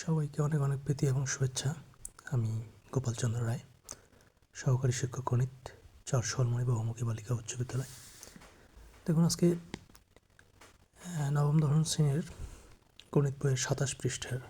সবাইকে অনেক অনেক প্রীতি এবং শুভেচ্ছা। আমি গোপালচন্দ্র রায়, সহকারী শিক্ষক গণিত, চর শোলমণি বহুমুখী বালিকা উচ্চ বিদ্যালয়। দেখুন, আজকে নবম দশম শ্রেণির গণিত বইয়ের সাতাশ পৃষ্ঠার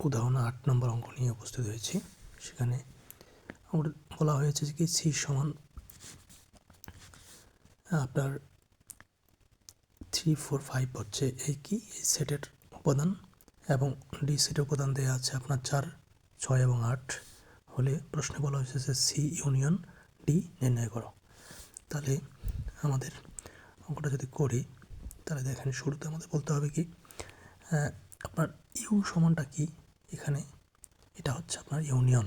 উদাহরণ আট নম্বর অঙ্ক নিয়ে উপস্থিত হয়েছি। সেখানে আমাদের বলা হয়েছে যে কি সি সমান, আপনার থ্রি ফোর ফাইভ হচ্ছে এই কি, এই সেটের উপাদান। এবং ডি সেটের উপাদান দেওয়া আছে আপনার চার, ছয় এবং আট হলে প্রশ্নে বলা হয়েছে যে সি ইউনিয়ন, ডি নির্ণয় করো। তাহলে আমাদের অঙ্কটা যদি করি, তাহলে দেখেন শুরুতে আমাদের বলতে হবে কি আপনার ইউ সমানটা কি? এখানে এটা হচ্ছে আপনার ইউনিয়ন।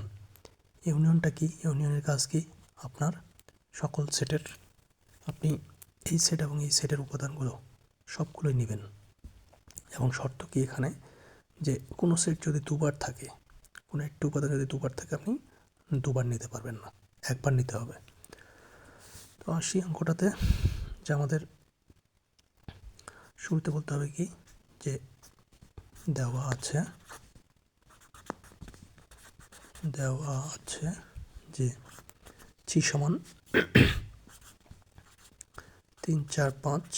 ইউনিয়নটা কি? ইউনিয়নের কাজ কি? আপনার সকল সেটের, আপনি এই সেট এবং এই সেটের উপাদানগুলো সবগুলোই নেবেন। এবং শর্ত কি এখানে? যে কোনো সেট যদি দুবার থাকে, কোনো একটি উপাদান যদি দুবার থাকে, আপনি দুবার নিতে পারবেন না, একবার নিতে হবে। তো আসি অঙ্কটাতে, যে আমাদের শুরুতে বলতে হবে কি, যে দেওয়া আছে দেওয়া আছে যে চি সমান তিন চার পাঁচ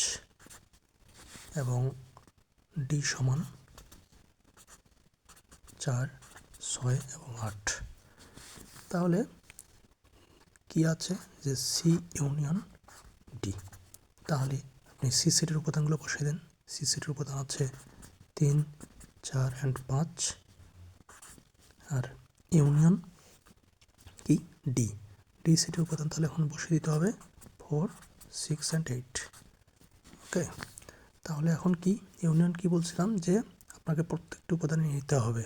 এবং ডি সমান চার, ছয় এবং আট। তাহলে কি আছে? যে সি ইউনিয়ন ডি তাহলে আপনি সি সেটের উপাদানগুলো বসিয়ে দেন। সি সেটের উপাদান আছে তিন, চার অ্যান্ড পাঁচ। আর ইউনিয়ন কি? ডি ডি সেটের উপাদান তাহলে এখন বসিয়ে দিতে হবে four six and eight okay তাহলে এখন কি? ইউনিয়ন কি বলছিলাম? যে আপনাকে প্রত্যেকটি উপাদান নিতে হবে।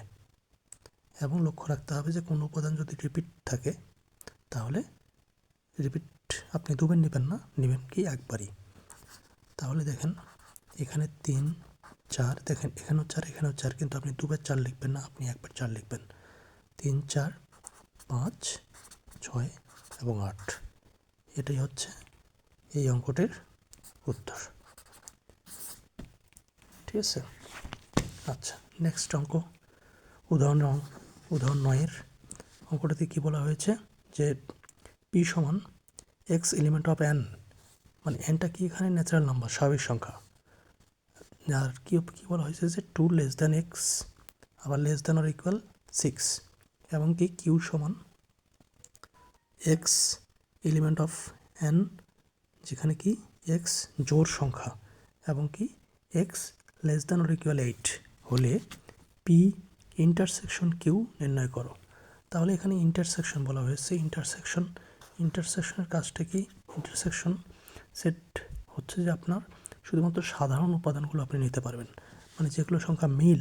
এবং লক্ষ্য রাখতে হবে যে কোনো উপাদান যদি রিপিট থাকে, তাহলে রিপিট আপনি দুবার নেবেন না, নেবেন কি একবারই। তাহলে দেখেন, এখানে তিন, চার, দেখেন এখানেও চার এখানেও চার, কিন্তু আপনি দুবার চার লিখবেন না, আপনি একবার চার লিখবেন। তিন, চার, পাঁচ, ছয় এবং আট। এটাই হচ্ছে এই অঙ্কটির উত্তর। ঠিক আছে? আচ্ছা নেক্সট অঙ্ক, উদাহরণ উদাহরণ নয়ের অঙ্কটাতে কী বলা হয়েছে? যে পি সমান এক্স এলিমেন্ট অফ এন মানে এনটা কি এখানে ন্যাচারাল নাম্বার স্বাভাবিক সংখ্যা? আর কি, কী বলা হয়েছে যে টু লেস দ্যান এক্স আবার less than or equal six এবং কি কিউ সমান এক্স এলিমেন্ট অফ এন যেখানে কি এক্স জোর সংখ্যা, এবং কি X less than or equal eight হলে পি ইন্টারসেকশন কিউ নির্ণয় করো। তাহলে এখানে ইন্টারসেকশন বলা হয়েছে। ইন্টারসেকশন ইন্টারসেকশনের কাজটা কি? ইন্টারসেকশন সেট হচ্ছে যে আপনার শুধুমাত্র সাধারণ উপাদানগুলো আপনি নিতে পারবেন। মানে যেগুলো সংখ্যা মিল,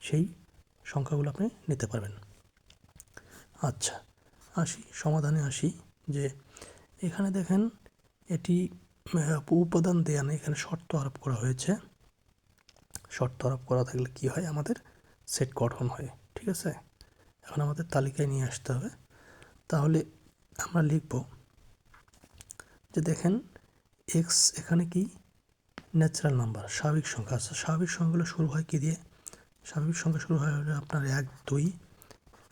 সেই সংখ্যাগুলো আপনি নিতে পারবেন। আচ্ছা আসি, সমাধানে আসি যে এখানে দেখেন এটি উপাদান দেয়া নেই। এখানে শর্ত আরোপ করা হয়েছে। শর্ত আরোপ করা থাকলে কি হয়? আমাদের সেট গঠন হয়, ঠিক আছে? এখন আমাদের তালিকায় নিয়ে আসতে হবে। তাহলে আমরা লিখব যে দেখেন এক্স এখানে কি? ন্যাচারাল নাম্বার স্বাভাবিক সংখ্যা। আছে স্বাভাবিক সংখ্যাগুলো শুরু হয় কি দিয়ে? স্বাভাবিক সংখ্যা শুরু হয় আপনার এক, দুই,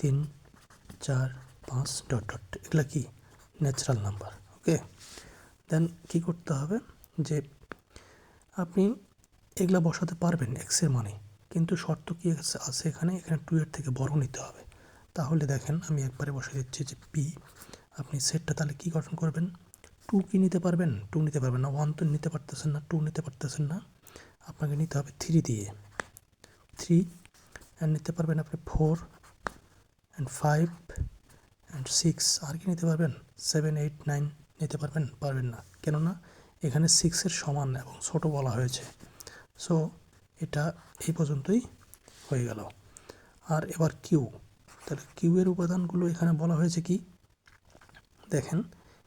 তিন, চার, পাঁচ, ডট ডট। এগুলা কি? ন্যাচারাল নাম্বার ওকে দেন কি করতে হবে? যে আপনি এগুলা বসাতে পারবেন এক্সের মানে। কিন্তু শর্ত কী আছে- এখানে? এখানে টু এর থেকে বড় নিতে হবে। তাহলে দেখেন, আমি একবারে বসে দিচ্ছি যে পি আপনি সেটটা তাহলে কী গঠন করবেন? টু কি নিতে পারবেন? টু নিতে পারবেন না। ওয়ান তো নিতে পারতেছেন না টু নিতে পারতেছেন না। আপনাকে নিতে হবে থ্রি দিয়ে। থ্রি অ্যান্ড নিতে পারবেন আপনি four and five and six আর কি নিতে পারবেন? সেভেন এইট নাইন নিতে পারবেন পারবেন না। কেননা, এখানে সিক্সের সমান এবং ছোট বলা হয়েছে। সো এটা এই পর্যন্তই হয়ে গেল। আর এবার কিউ তাহলে কিউয়ের উপাদানগুলো এখানে বলা হয়েছে কি? দেখেন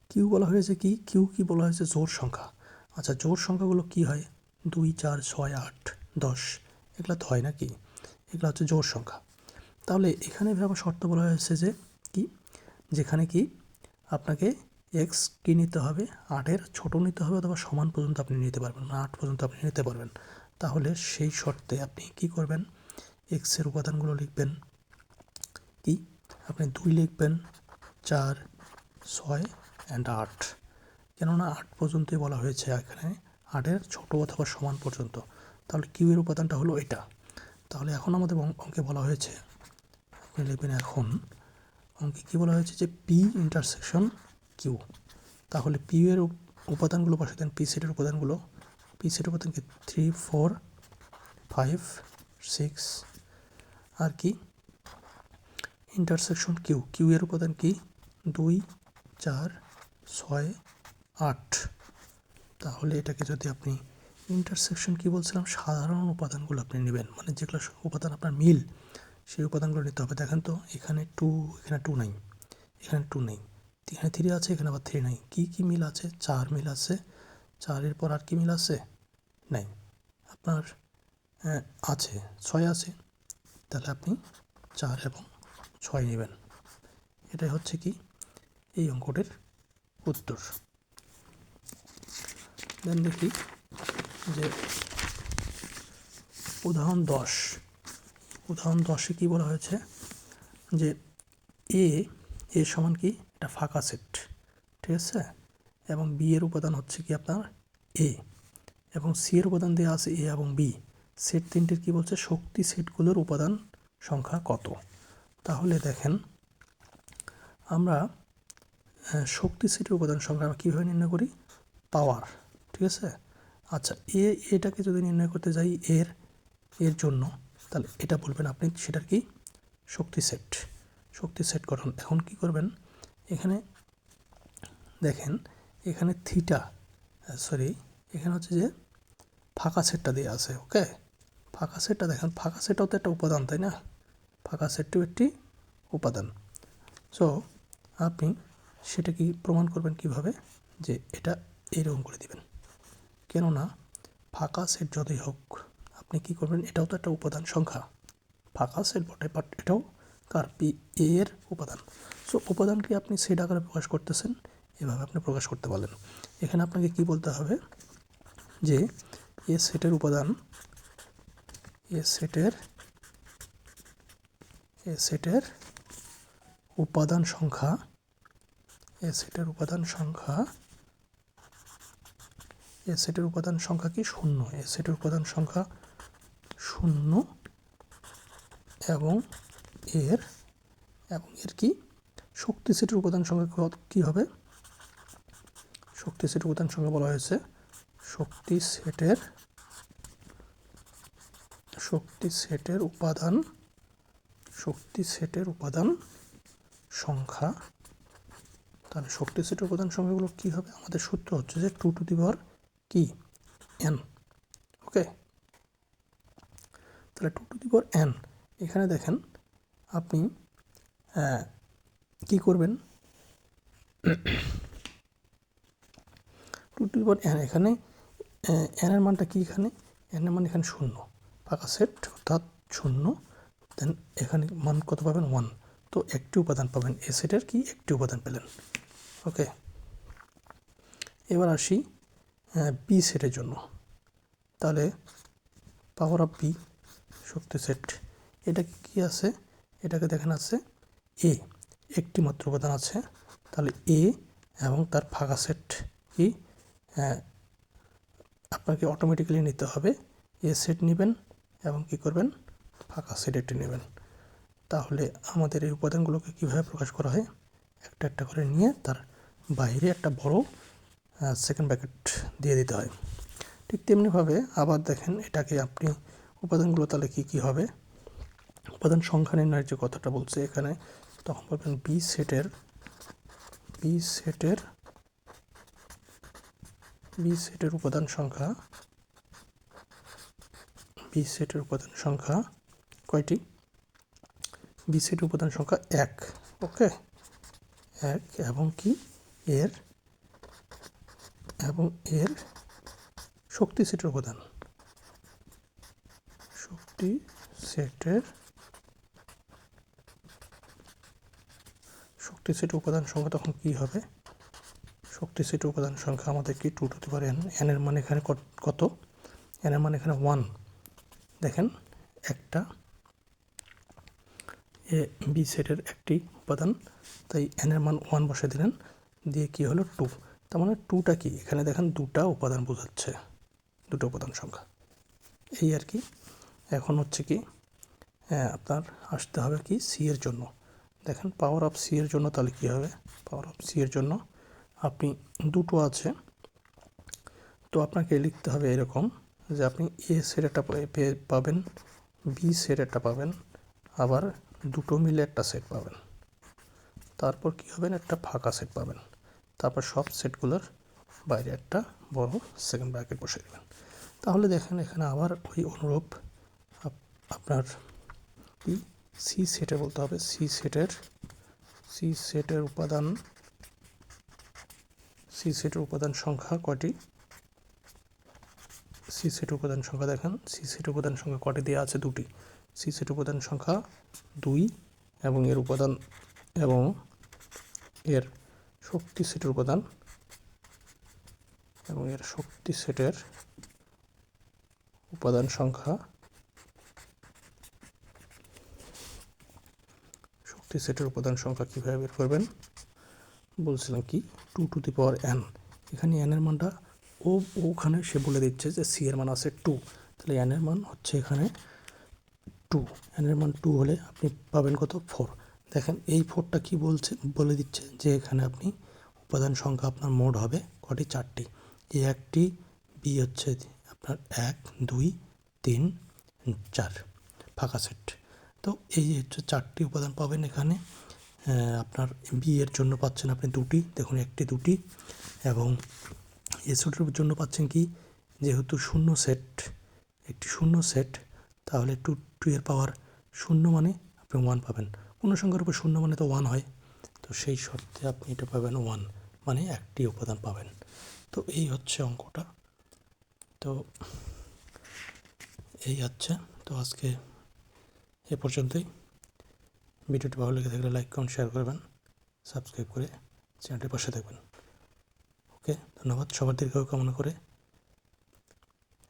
কিউ বলা হয়েছে কি? কিউ কি বলা হয়েছে? জোর সংখ্যা। আচ্ছা জোর সংখ্যাগুলো কি হয়? দুই, চার, ছয়, আট, দশ। এগুলো তো হয় নাকি? এগুলো হচ্ছে জোর সংখ্যা। তাহলে এখানে আবার শর্ত বলা হয়েছে যে কি? যেখানে কি? আপনাকে এক্স কি নিতে হবে? আটের ছোট নিতে হবে অথবা সমান পর্যন্ত আপনি নিতে পারবেন। না আট পর্যন্ত আপনি নিতে পারবেন। তাহলে সেই শর্তে আপনি কি করবেন? এক্সের উপাদানগুলো লিখবেন। কি? আপনি দুই লিখবেন, চার, ছয় অ্যান্ড আট। কেননা আট পর্যন্তই বলা হয়েছে এখানে। আটের ছোট অথবা সমান পর্যন্ত। তাহলে কিউ এর উপাদানটা হলো এটা। তাহলে এখন আমাদের অঙ্ক- বলা হয়েছে, আপনি লিখবেন এখন, অঙ্কে কী বলা হয়েছে যে পি ইন্টারসেকশন কিউ তাহলে পি এর উপাদানগুলো পাশে দেন পি সেটের উপাদানগুলো। পি সেটের উপাদান কি থ্রি ফোর ফাইভ সিক্স আর কি? ইন্টারসেকশন কিউ কিউ এর উপাদান কি? দুই, চার, ছয়, আট। তাহলে এটাকে যদি আপনি ইন্টারসেকশন কি বলছিলাম? সাধারণ উপাদানগুলো আপনি নেবেন। মানে যেগুলো উপাদান আপনার মিল, সেই উপাদানগুলো নিতে হবে। দেখেন তো, এখানে টু এখানে টু নাই। এখানে টু নেই। এখানে থ্রি আছে, এখানে আবার থ্রি নাই। কী কী মিল আছে? চার মিল আছে। চারের পর আর কি মিল আছে? নাই। আপনার আহ, আছে ছয় আছে। তাহলে আপনি চার এবং ছয় নেবেন। এটাই হচ্ছে কি? এই অঙ্কটির উত্তর। দেন দেখি যে উদাহরণ দশ। উদাহরণ দশে কি বলা হয়েছে? যে এ এ সমান কি? এটা ফাঁকা সেট। ঠিক আছে? এবং বি এর উপাদান হচ্ছে কি আপনার এ এবং সি এর উপাদান দেওয়া আছে এ এবং বি সেট তিনটির কি বলছে? শক্তি সেটগুলোর উপাদান সংখ্যা কত? তাহলে দেখেন, আমরা শক্তি সেটের উপাদান সংখ্যা আমরা কীভাবে নির্ণয় করি? পাওয়ার ঠিক আছে? আচ্ছা এ এটাকে যদি নির্ণয় করতে যাই এর এর জন্য, তাহলে এটা বলবেন আপনি সেটার কি? শক্তি সেট। শক্তি সেট গঠন। এখন কি করবেন? এখানে দেখেন এখানে থিটা সরি এখানে হচ্ছে যে ফাঁকা সেটটা দিয়ে আছে ওকে ফাঁকা সেটটা দেখেন, ফাঁকা সেটটাও তো একটা উপাদান, তাই না? ফাঁকা সেটটিও একটি উপাদান। সো আপনি সেটা কি প্রমাণ করবেন কীভাবে? যে এটা এইরকম করে দিবেন। কেননা ফাঁকা সেট যতই হোক, আপনি কি করবেন, এটাও তো একটা উপাদান সংখ্যা। ফাঁকা সেট বটে বাট এটাও কার? পি এর উপাদান। সো উপাদানকে আপনি সেট আকারে প্রকাশ করতেছেন এভাবে আপনি প্রকাশ করতে পারলেন। এখানে আপনাকে কি বলতে হবে? যে এ সেটের উপাদান, এ সেটের এ সেটের উপাদান সংখ্যা, এ সেটের উপাদান সংখ্যা, এ সেটের উপাদান সংখ্যা কি শূন্য? এ সেটের উপাদান সংখ্যা শূন্য এবং এর এবং এর কি? শক্তি সেটের উপাদান সংখ্যা কি হবে? শক্তি সেটের উপাদান সংখ্যা বলা হয়েছে। শক্তি সেটের শক্তি সেটের উপাদান, শক্তি সেটের উপাদান সংখ্যা। তাহলে শক্তি সেটের উপাদান সংখ্যাগুলো কী হবে? আমাদের সূত্র হচ্ছে যে টু টু দি পাওয়ার কি? এন ওকে তাহলে two to the power N এখানে দেখেন আপনি কি করবেন? টু পাওয়ার এন এখানে এন এর মানটা কি এখানে? এন এর মান এখানে শূন্য। ফাঁকা সেট অর্থাৎ শূন্য। দেন এখানে মান কত পাবেন? ওয়ান তো একটি উপাদান পাবেন। এ সেটের কি? একটি উপাদান পেলেন। ওকে এবার আসি বি সেটের জন্য। তাহলে পাওয়ার অফ বি শক্তি সেট এটা কি আছে? এটাকে দেখেন আছে এ একটি মাত্র উপাদান আছে। তাহলে এ এবং তার ফাঁকা সেট কি? আপনাকে অটোমেটিক্যালি নিতে হবে। এ সেট নেবেন এবং কি করবেন? ফাঁকা সেট একটি নেবেন। তাহলে আমাদের এই উপাদানগুলোকে কীভাবে প্রকাশ করা হয়? একটা একটা করে নিয়ে তার বাইরে একটা বড় সেকেন্ড ব্যাকেট দিয়ে দিতে হয়। ঠিক তেমনিভাবে আবার দেখেন এটাকে আপনি উপাদানগুলো তাহলে কী কী হবে? উপাদান সংখ্যা নির্ণয়ের যে কথাটা বলছে এখানে, তখন বলবেন বি সেটের বি সেটের বি সেটের উপাদান সংখ্যা, বি সেটের উপাদান সংখ্যা কয়টি? বি সেটের উপাদান সংখ্যা এক, ওকে? এক এবং কি? এর, এবং এর শক্তি সেটের উপাদান। শক্তি সেটের শক্তি সেটের উপাদান সংখ্যা তখন কি হবে? শক্তি সেটের উপাদান সংখ্যা আমাদের কি? টু টু পারে। এন এন এর মান এখানে কত- এন এর মান এখানে ওয়ান দেখেন, একটা এ বি সেটের একটি উপাদান। তাই এন এর মান ওয়ান বসে দিলেন। দিয়ে কি হলো? টু তার মানে টুটা কি? এখানে দেখেন দুটা উপাদান বোঝাচ্ছে। দুটো উপাদান সংখ্যা। এই আর কি। এখন হচ্ছে কি আপনার আসতে হবে কি? সি এর জন্য। দেখেন পাওয়ার অফ সি এর জন্য তাহলে কী হবে? পাওয়ার অফ সি এর জন্য আপনি দুটো আছে। তো আপনাকে লিখতে হবে এরকম যে আপনি এ সেটেরটা পেয়ে পাবেন বি সেটেরটা পাবেন, আবার দুটো মিলে একটা সেট পাবেন। তারপর কী হবেন একটা ফাঁকা সেট পাবেন। তারপর সব সেটগুলোর বাইরে একটা বড় সেকেন্ড ব্র্যাকেট বসে দেবেন। তাহলে দেখেন এখানে আবার ওই অনুরূপ আপ- আপনার কি? সি সেটে বলতে হবে। সি সেটের সি সেটের উপাদান সি সেটের উপাদান সংখ্যা কয়টি সি সেট উপাদান সংখ্যা দেখেন। সি সেট উপাদান সংখ্যা কটি দেওয়া আছে? দুটি। সি সেট উপাদান সংখ্যা দুই এবং এর উপাদান এবং এর শক্তি সেটের উপাদান এবং এর শক্তি সেটের উপাদান সংখ্যা শক্তি সেটের উপাদান সংখ্যা কীভাবে বের করবেন? বলছিলাম কি? Two to the power N এখানে এন এর মানটা ও, ওখানে সে বলে দিচ্ছে যে সি এর মান আছে টু তাহলে এন এর মান হচ্ছে এখানে টু এন এর মান টু হলে আপনি পাবেন কত? ফোর দেখেন, এই ফোরটা কি বলছে? বলে দিচ্ছে যে এখানে আপনি উপাদান সংখ্যা আপনার মোট হবে কটি? চারটি। এই একটি বি হচ্ছে আপনার এক, দুই, তিন, চার। ফাঁকা সেট তো এই হচ্ছে চারটি উপাদান পাবেন এখানে। আপনার এর জন্য পাচ্ছেন আপনি দুটি, দেখুন একটি, দুটি, এবং এসোটের জন্য পাচ্ছেন কি? যেহেতু শূন্য সেট একটি শূন্য সেট তাহলে টু টু এর পাওয়ার শূন্য মানে আপনি ওয়ান পাবেন। কোনো সংখ্যার উপর শূন্য মানে তো ওয়ান হয়। তো সেই শর্তে আপনি এটা পাবেন ওয়ান মানে একটি উপাদান পাবেন। তো এই হচ্ছে অঙ্কটা। তো এই হচ্ছে। তো আজকে এ পর্যন্তই। ভিডিওটি ভালো লেগে থাকলে লাইক, কমেন্ট শেয়ার করবেন। সাবস্ক্রাইব করে চ্যানেলটির পাশে থাকবেন। ওকে, ধন্যবাদ। সবার দীর্ঘ কামনা করে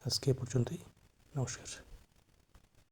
আজকে এ পর্যন্তই। নমস্কার।